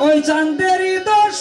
ওই চান্দেরই দোষ